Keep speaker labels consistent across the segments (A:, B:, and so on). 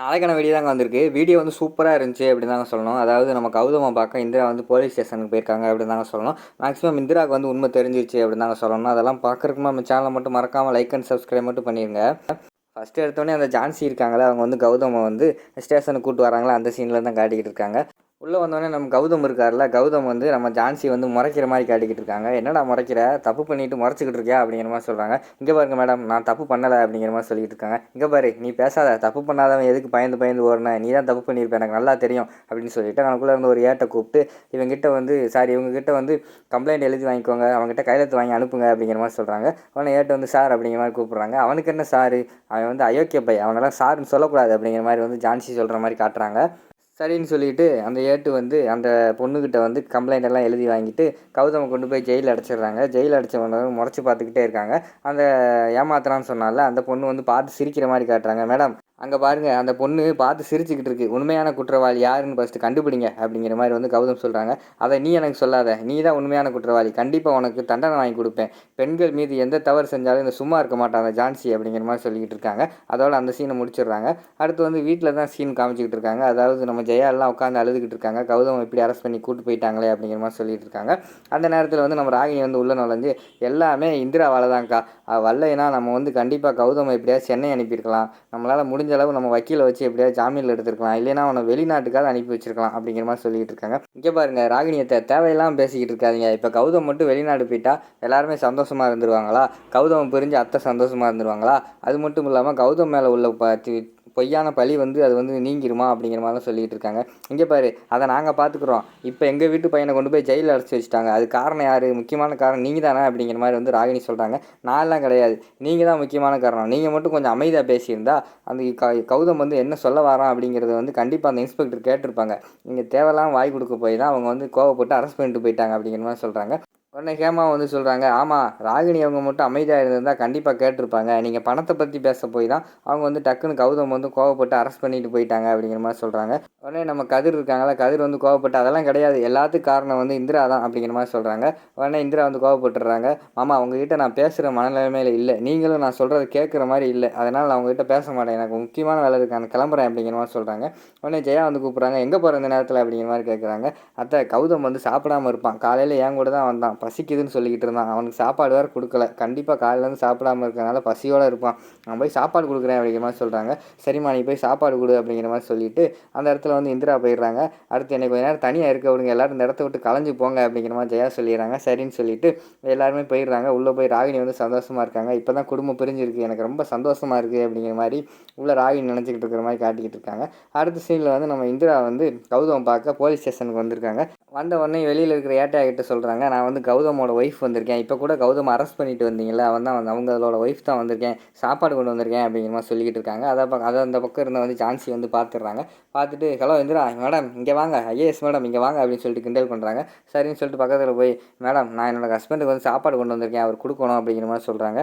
A: நாளைக்கான வீடியோ தாங்க வந்திருக்கு. வீடியோ வந்து சூப்பராக இருந்துச்சு அப்படின்னு தாங்க சொல்லணும். அதாவது நம்ம கௌதம பார்க்க இந்திரா வந்து போலீஸ் ஸ்டேஷனுக்கு போயிருக்காங்க அப்படின்னு தாங்க சொல்லணும். மேக்ஸிமம் இந்திராவுக்கு வந்து உண்மை தெரிஞ்சிருச்சு அப்படின்னு தாங்க சொல்லணும். அதெல்லாம் பார்க்குறதுக்கு நம்ம சேனலை மட்டும் மறக்காமல் லைக் அண்ட் சப்ஸ்கிரைப் மட்டும் பண்ணிடுங்க ஃபஸ்ட்டு எடுத்தோடனே அந்த ஜான்சி இருக்காங்களே அவங்க வந்து கௌதமை வந்து ஸ்டேஷனுக்கு கூப்பிட்டு வராங்களா? அந்த சீனில் தான் காட்டிக்கிட்டு இருக்காங்க. உள்ளே வந்தோடனே நம்ம கௌதம் இருக்கார்ல கௌதம் வந்து நம்ம ஜான்சி வந்து முறைக்கிற மாதிரி காட்டிக்கிட்டு இருக்காங்க. என்னடா முறைக்கிற? தப்பு பண்ணிட்டு முறைச்சிக்கிட்டு இருக்கியா? அப்படிங்கிற மாதிரி சொல்கிறாங்க இங்கே பாருங்க மேடம் நான் தப்பு பண்ணலை அப்படிங்கிற மாதிரி சொல்லிட்டு இருக்காங்க. இங்கே பாரு நீ பேசாத. தப்பு பண்ணாதவன் எதுக்கு பயந்து பயந்து ஓடுன? நீ தான் தப்பு பண்ணியிருப்ப. எனக்கு நல்லா தெரியும் அப்படின்னு சொல்லிட்டு அவனுக்குள்ளே இருந்து ஒரு ஏட்டை கூப்பிட்டு இவங்ககிட்ட வந்து சாரி இவங்ககிட்ட வந்து கம்ப்ளைண்ட் எழுதி வாங்கிக்கோங்க. அவங்ககிட்ட கையெழுத்து வாங்கி அனுப்புங்க அப்படிங்கிற மாதிரி சொல்கிறாங்க அவனை ஏட்டை வந்து சார் அப்படிங்கிற மாதிரி கூப்பிட்றாங்க. அவனுக்கு என்ன சாரு? அவன் வந்து அயோக்கிய பை அவனெல்லாம் சாருன்னு சொல்லக்கூடாது அப்படிங்கிற மாதிரி வந்து ஜான்சி சொல்கிற மாதிரி காட்டுறாங்க. சரின்னு சொல்லிட்டு அந்த ஏட்டு வந்து அந்த பொண்ணுக்கிட்ட வந்து கம்ப்ளைண்ட் எல்லாம் எழுதி வாங்கிட்டு கௌதமை கொண்டு போய் ஜெயில் அடைச்சிடுறாங்க. ஜெயில் அடைச்சவங்க முறைச்சி பார்த்துக்கிட்டே இருக்காங்க. அந்த ஏமாத்துறான்னு சொன்னால அந்த பொண்ணு வந்து பார்த்து சிரிக்கிற மாதிரி காட்டுறாங்க. மேடம் அங்கே பாருங்கள் அந்த பொண்ணு பார்த்து சிரிச்சுக்கிட்டு இருக்கு. உண்மையான குற்றவாளி யாருன்னு ஃபஸ்ட்டு கண்டுபிடிங்க அப்படிங்கிற மாதிரி வந்து கௌதம் சொல்கிறாங்க அதை நீ எனக்கு சொல்லாத. நீ தான் உண்மையான குற்றவாளி. கண்டிப்பாக உனக்கு தண்டனை வாங்கி கொடுப்பேன். பெண்கள் மீது எந்த தவறு செஞ்சாலும் இந்த சும்மா இருக்க மாட்டாங்க ஜான்சி அப்படிங்கிற மாதிரி சொல்லிக்கிட்டு இருக்காங்க. அதோட அந்த சீனை முடிச்சிடுறாங்க. அடுத்து வந்து வீட்டில் தான் சீன் காமிச்சிக்கிட்டு இருக்காங்க. அதாவது நம்ம ஜெயாலாம் உட்காந்து அழுதுகிட்டு இருக்காங்க. கௌதம் இப்படி அரெஸ்ட் பண்ணி கூட்டு போயிட்டாங்களே அப்படிங்கிற மாதிரி சொல்லிட்டு இருக்காங்க. அந்த நேரத்தில் வந்து நம்ம ராகினி வந்து உள்ள நுழைஞ்சு எல்லாமே இந்திராவால் தான்க்கா. வரலைன்னா நம்ம வந்து கண்டிப்பாக கௌதம் எப்படியாவது சென்னை அனுப்பியிருக்கலாம். நம்மளால் முடிஞ்ச அளவு நம்ம வக்கீலை வச்சு எப்படியாவது ஜாமீனில் எடுத்துருக்கலாம். இல்லைன்னா அவனை வெளிநாட்டுக்காக அனுப்பி வச்சிருக்கலாம் அப்படிங்கிற மாதிரி சொல்லிட்டு இருக்காங்க. இங்கே பாருங்க ராகினியத்தை தேவையெல்லாம் பேசிக்கிட்டு இருக்காதீங்க. இப்போ கௌதம் மட்டும் வெளிநாடு போயிட்டா எல்லாருமே சந்தோஷமா இருந்துருவாங்களா? கௌதம் பிரிஞ்சு அத்தை சந்தோஷமா இருந்துருவாங்களா? அது மட்டும் இல்லாமல் கௌதம் மேலே உள்ள பொய்யான பழி வந்து அது வந்து நீங்கிருமா அப்படிங்கிற மாதிரி தான் இருக்காங்க. இங்கே பாரு அதை நாங்கள் பார்த்துக்குறோம் இப்போ எங்கள் வீட்டு பையனை கொண்டு போய் ஜெயிலில் அடைச்சி வச்சுட்டாங்க. அது காரணம் யார்? முக்கியமான காரணம் நீங்கள் தானே அப்படிங்கிற மாதிரி வந்து ராகினி சொல்கிறாங்க நான்லாம் கிடையாது. நீங்கள் தான் முக்கியமான காரணம். நீங்கள் மட்டும் கொஞ்சம் அமைதியாக பேசியிருந்தா அந்த க கௌதம் வந்து என்ன சொல்ல வரான் அப்படிங்கிறத வந்து கண்டிப்பாக அந்த இன்ஸ்பெக்டர் கேட்டிருப்பாங்க. இங்கே தேவையில்லாமல் வாய் கொடுக்க போய் தான் அவங்க வந்து கோவப்பட்டு அரெஸ்ட் பண்ணிட்டு போயிட்டாங்க அப்படிங்கிற மாதிரி சொல்கிறாங்க உடனே ஹேமா வந்து சொல்கிறாங்க ஆமாம் ராகினி அவங்க மட்டும் அமைதியாக இருந்திருந்தால் கண்டிப்பாக கேட்டிருப்பாங்க. நீங்கள் பணத்தை பற்றி பேச போய் தான் அவங்க வந்து டக்குன்னு கௌதம் வந்து கோவப்பட்டு அரெஸ்ட் பண்ணிட்டு போயிட்டாங்க அப்படிங்கிற மாதிரி சொல்கிறாங்க உடனே நம்ம கதிர் இருக்காங்களா கதிர் வந்து கோவப்பட்டு அதெல்லாம் கிடையாது. எல்லாத்துக்கும் காரணம் வந்து இந்திரா தான் அப்படிங்கிற மாதிரி சொல்கிறாங்க உடனே இந்திரா வந்து கோவப்பட்டுறாங்க மாமா அவங்ககிட்ட நான் பேசுகிற மனநிலைமையில இல்லை. நீங்களும் நான் சொல்கிறத கேட்குற மாதிரி இல்லை. அதனால் நான் அவங்ககிட்ட பேச மாட்டேன். எனக்கு முக்கியமான வேலை இருக்கு. நான் கிளம்புறேன் அப்படிங்கிற மாதிரி சொல்கிறாங்க உடனே ஜெயா வந்து கூப்பிட்றாங்க எங்கே போகிற இந்த நேரத்தில்? அப்படிங்கிற மாதிரி கேட்குறாங்க அத்தை கௌதம் வந்து சாப்பிடாம இருப்பான். காலையில் என் கூட தான் வந்தான். பசிக்குதுன்னு சொல்லிக்கிட்டு இருந்தான் அவனுக்கு சாப்பாடு வேறு கொடுக்கல. கண்டிப்பாக காலையிலேருந்து சாப்பிடாம இருக்கிறனால பசியோடு இருப்பான். நான் போய் சாப்பாடு கொடுக்குறேன் அப்படிங்கிற மாதிரி சொல்கிறாங்க சரிம்மா நீ போய் சாப்பாடு கொடு அப்படிங்கிற மாதிரி சொல்லிட்டு அந்த இடத்துல வந்து இந்திரா போயிடுறாங்க. அடுத்து என்னை கொஞ்ச நேரம் தனியாக இருக்க விடுங்க. எல்லாரும் இந்த இடத்த விட்டு கலைஞ்சு போங்க அப்படிங்கிற மாதிரி ஜெயா சொல்லிடுறாங்க. சரின்னு சொல்லிட்டு எல்லாருமே போயிடுறாங்க. உள்ளே போய் ராகினி வந்து சந்தோஷமாக இருக்காங்க. இப்போ தான் குடும்பம் பிரிஞ்சிருக்கு. எனக்கு ரொம்ப சந்தோஷமாக இருக்குது அப்படிங்கிற மாதிரி உள்ள ராகினி நினச்சிக்கிட்டு இருக்கிற மாதிரி காட்டிக்கிட்டு இருக்காங்க. அடுத்த சீனில் வந்து நம்ம இந்திரா வந்து கௌதம் பார்க்க போலீஸ் ஸ்டேஷனுக்கு வந்திருக்காங்க. வந்த உடனே வெளியில் இருக்கிற ஏட்டையா கிட்ட சொல்கிறாங்க நான் வந்து கௌதமோட ஒய்ஃப் வந்திருக்கேன். இப்போ கூட கௌதம் அரெஸ்ட் பண்ணிட்டு வந்தீங்களா அவன் தான் வந்து அவங்களோட ஒய்ஃப் தான் வந்திருக்கேன். சாப்பாடு கொண்டு வந்திருக்கேன் அப்படிங்கிற மாதிரி சொல்லிக்கிட்டு இருக்காங்க. அதை பக்கம் அதை அந்த பக்கம் இருந்த வந்து ஜான்சி வந்து பார்த்துடுறாங்க பார்த்துட்டு ஹலோ இந்திரா மேடம் இங்கே வாங்க. ஐஏஎஸ் மேடம் இங்கே வாங்க அப்படின்னு சொல்லிட்டு கிண்டல் பண்ணுறாங்க சரின்னு சொல்லிட்டு பக்கத்தில் போய் மேடம் நான் என்னோடய ஹஸ்பண்டுக்கு வந்து சாப்பாடு கொண்டு வந்திருக்கேன். அவர் கொடுக்கணும் அப்படிங்கிற மாதிரி சொல்கிறாங்க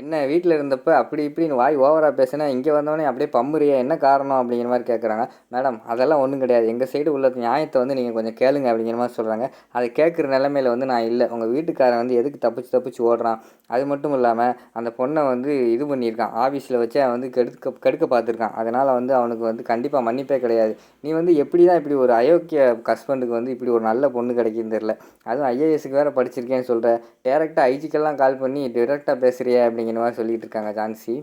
A: என்ன வீட்டில் இருந்தப்ப அப்படி இப்படின்னு வாய் ஓவராக பேசினா இங்கே வந்தோடனே அப்படியே பம்புறியா என்ன காரணம் அப்படிங்கிற மாதிரி கேட்குறாங்க மேடம் அதெல்லாம் ஒன்றும் கிடையாது. எங்கள் சைடு உள்ள நியாயத்தை வந்து நீங்கள் கொஞ்சம் கேளுங்க அப்படிங்கிற மாதிரி சொல்கிறாங்க அதை கேட்குற நிலமையில வந்து நான் இல்லை. உங்கள் வீட்டுக்காரன் வந்து எதுக்கு தப்பிச்சு தப்பிச்சு ஓடுறான்? அது மட்டும் இல்லாமல் அந்த பொண்ணை வந்து இது பண்ணியிருக்கான். ஆஃபீஸில் வச்சு அவன் வந்து கெடுக்க கெடுக்க பார்த்துருக்கான். அதனால் வந்து அவனுக்கு வந்து கண்டிப்பாக மன்னிப்பே கிடையாது. நீ வந்து எப்படி தான் இப்படி ஒரு அயோக்கிய ஹஸ்பண்டுக்கு வந்து இப்படி ஒரு நல்ல பொண்ணு கிடைக்குன்னு தெரில அதுவும் ஐஏஎஸ்க்கு வேறு படிச்சிருக்கேன்னு சொல்கிற டேரெக்டாக ஐஜிக்கெல்லாம் கால் பண்ணி டேரெக்டாக பேசுகிறியா அப்படிங்கிற மாதிரி சொல்லிகிட்டு இருக்காங்க ஜான்சி.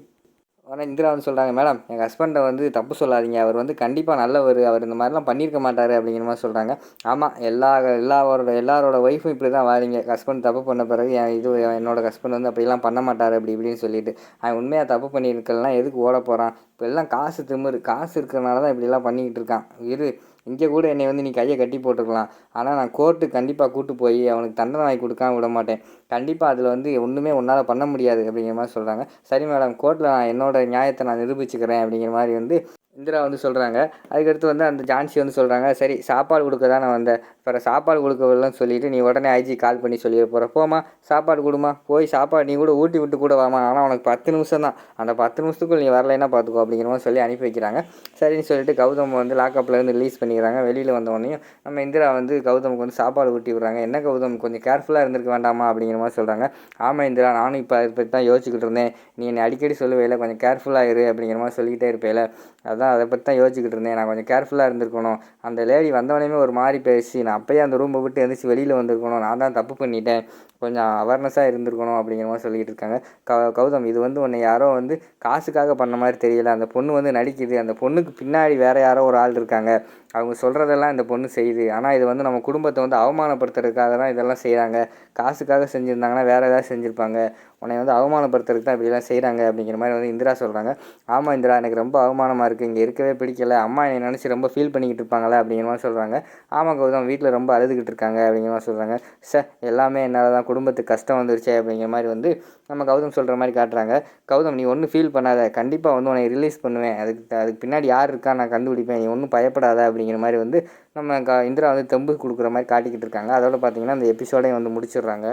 A: ஆனால் இந்திரா வந்து சொல்கிறாங்க மேடம் எங்கள் ஹஸ்பண்டை வந்து தப்பு சொல்லாதீங்க. அவர் வந்து கண்டிப்பாக நல்லவர். அவர் இந்த மாதிரிலாம் பண்ணியிருக்க மாட்டார் அப்படிங்கிற மாதிரி சொல்கிறாங்க ஆமாம் எல்லா எல்லாரோட எல்லாரோட ஒய்ஃபும் இப்படி தான் வாரீங்க. ஹஸ்பண்ட் தப்பு பண்ண பிறகு என் இது என்னோட ஹஸ்பண்ட் வந்து அப்படிலாம் பண்ண மாட்டார் அப்படி இப்படின்னு சொல்லிட்டு. அவன் உண்மையாக தப்பு பண்ணியிருக்கலாம் எதுக்கு ஓட போகிறான் இப்போ எல்லாம் காசு திமிரு. காசு இருக்கிறனால தான் இப்படிலாம் பண்ணிக்கிட்டு இருக்கான். இரு இங்கே கூட என்னை வந்து நீ கையை கட்டி போட்டுருக்கலாம். ஆனால் நான் கோர்ட்டு கண்டிப்பாக கூட்டு போய் அவனுக்கு தண்டனை வாங்கி கொடுக்காம விட மாட்டேன். கண்டிப்பாக அதில் வந்து ஒன்றுமே உன்னால் பண்ண முடியாது அப்படிங்கிற மாதிரி சொல்கிறாங்க சரி மேடம் கோர்ட்டில் நான் என்னோட நியாயத்தை நான் நிரூபிச்சுக்கிறேன் அப்படிங்கிற மாதிரி வந்து இந்திரா வந்து சொல்கிறாங்க அதுக்கடுத்து வந்து அந்த ஜான்சி வந்து சொல்கிறாங்க சரி சாப்பாடு கொடுக்க தான் நான் வந்தேன். அப்புறம் சாப்பாடு கொடுக்கவில்லன்னு சொல்லிட்டு நீ உடனே ஐஜி கால் பண்ணி சொல்லிட போகிற போமா சாப்பாடு கொடுமா போய் சாப்பாடு நீ கூட ஊட்டி விட்டு கூட வாமா ஆனால் உனக்கு பத்து நிமிஷம் தான். அந்த பத்து நிமிஷத்துக்குள் நீ வரலைன்னா பார்த்துக்கோ அப்படிங்கிற மாதிரி சொல்லி அனுப்பி வைக்கிறாங்க. சரின்னு சொல்லிட்டு கௌதம் வந்து லாக்அப்லேருந்து ரிலீஸ் பண்ணிக்கிறாங்க. வெளியில் வந்தவொடனையும் நம்ம இந்திரா வந்து கௌதமுக்கு வந்து சாப்பாடு ஊட்டி விட்றாங்க. என்ன கௌதம்? கொஞ்சம் கேர்ஃபுல்லாக இருந்திருக்க வேண்டாமா அப்படிங்கிற மாதிரி சொல்கிறாங்க ஆமாம் இந்திரா நானும் இப்போ அதை பற்றி தான் யோசிச்சுக்கிட்டு இருந்தேன். நீ என்னை அடிக்கடி சொல்லுவேல கொஞ்சம் கேர்ஃபுல்லாக இரு அப்படிங்கிற மாதிரி சொல்லிக்கிட்டே இருப்பேல. அதான் அதை பற்றி தான் யோசிச்சுக்கிட்டு இருந்தேன். நான் கொஞ்சம் கேர்ஃபுல்லாக இருந்திருக்கணும். அந்த லேடி வந்தவனையுமே ஒரு மாதிரி பேசி நான் அப்போயே அந்த ரூமை விட்டு எழுந்திரிச்சு வெளியில் வந்திருக்கணும். நான் தான் தப்பு பண்ணிட்டேன். கொஞ்சம் அவேர்னஸாக இருந்திருக்கணும் அப்படிங்கிற மாதிரி சொல்லிக்கிட்டு இருக்காங்க. க கௌதம் இது வந்து உன்னை யாரோ வந்து காசுக்காக பண்ண மாதிரி தெரியல. அந்த பொண்ணு வந்து நடிக்குது. அந்த பொண்ணுக்கு பின்னாடி வேறு யாரோ ஒரு ஆள் இருக்காங்க. அவங்க சொல்கிறதெல்லாம் இந்த பொண்ணு செய்யுது. ஆனால் இது வந்து நம்ம குடும்பத்தை வந்து அவமானப்படுத்துறதுக்காக தான் இதெல்லாம் செய்கிறாங்க காசுக்காக செஞ்சுருந்தாங்கன்னா வேறு ஏதாவது செஞ்சுருப்பாங்க. உன்னை வந்து அவமானப்படுத்துறதுக்கு தான் இப்படிலாம் செய்கிறாங்க அப்படிங்கிற மாதிரி வந்து இந்திரா சொல்கிறாங்க ஆமாம் இந்திரா எனக்கு ரொம்ப அவமானமாக இருக்குது இங்கே இருக்கவே பிடிக்கல. அம்மா என்னை நினச்சி ரொம்ப ஃபீல் பண்ணிக்கிட்டு இருப்பாங்களே அப்படிங்கிற மாதிரி சொல்கிறாங்க ஆமாம் கௌதம் வீட்டில் வீட்டில் ரொம்ப அழுதுகிட்டு இருக்காங்க அப்படிங்கிற மாதிரி சொல்கிறாங்க ச எல்லாமே என்னால் தான் குடும்பத்துக்கு கஷ்டம் வந்துருச்சே அப்படிங்கிற மாதிரி வந்து நம்ம கௌதம் சொல்கிற மாதிரி காட்டுறாங்க. கௌதம் நீ ஒன்றும் ஃபீல் பண்ணாத. கண்டிப்பாக வந்து உன்னை ரிலீஸ் பண்ணுவேன். அதுக்கு அதுக்கு பின்னாடி யார் இருக்கா நான் கண்டுபிடிப்பேன். நீ ஒன்றும் பயப்படாத அப்படிங்கிற மாதிரி வந்து நம்ம க இந்திரா வந்து தெம்பு கொடுக்குற மாதிரி காட்டிக்கிட்டு இருக்காங்க. அதோட பார்த்தீங்கன்னா அந்த எபிசோடையும் வந்து முடிச்சிடுறாங்க.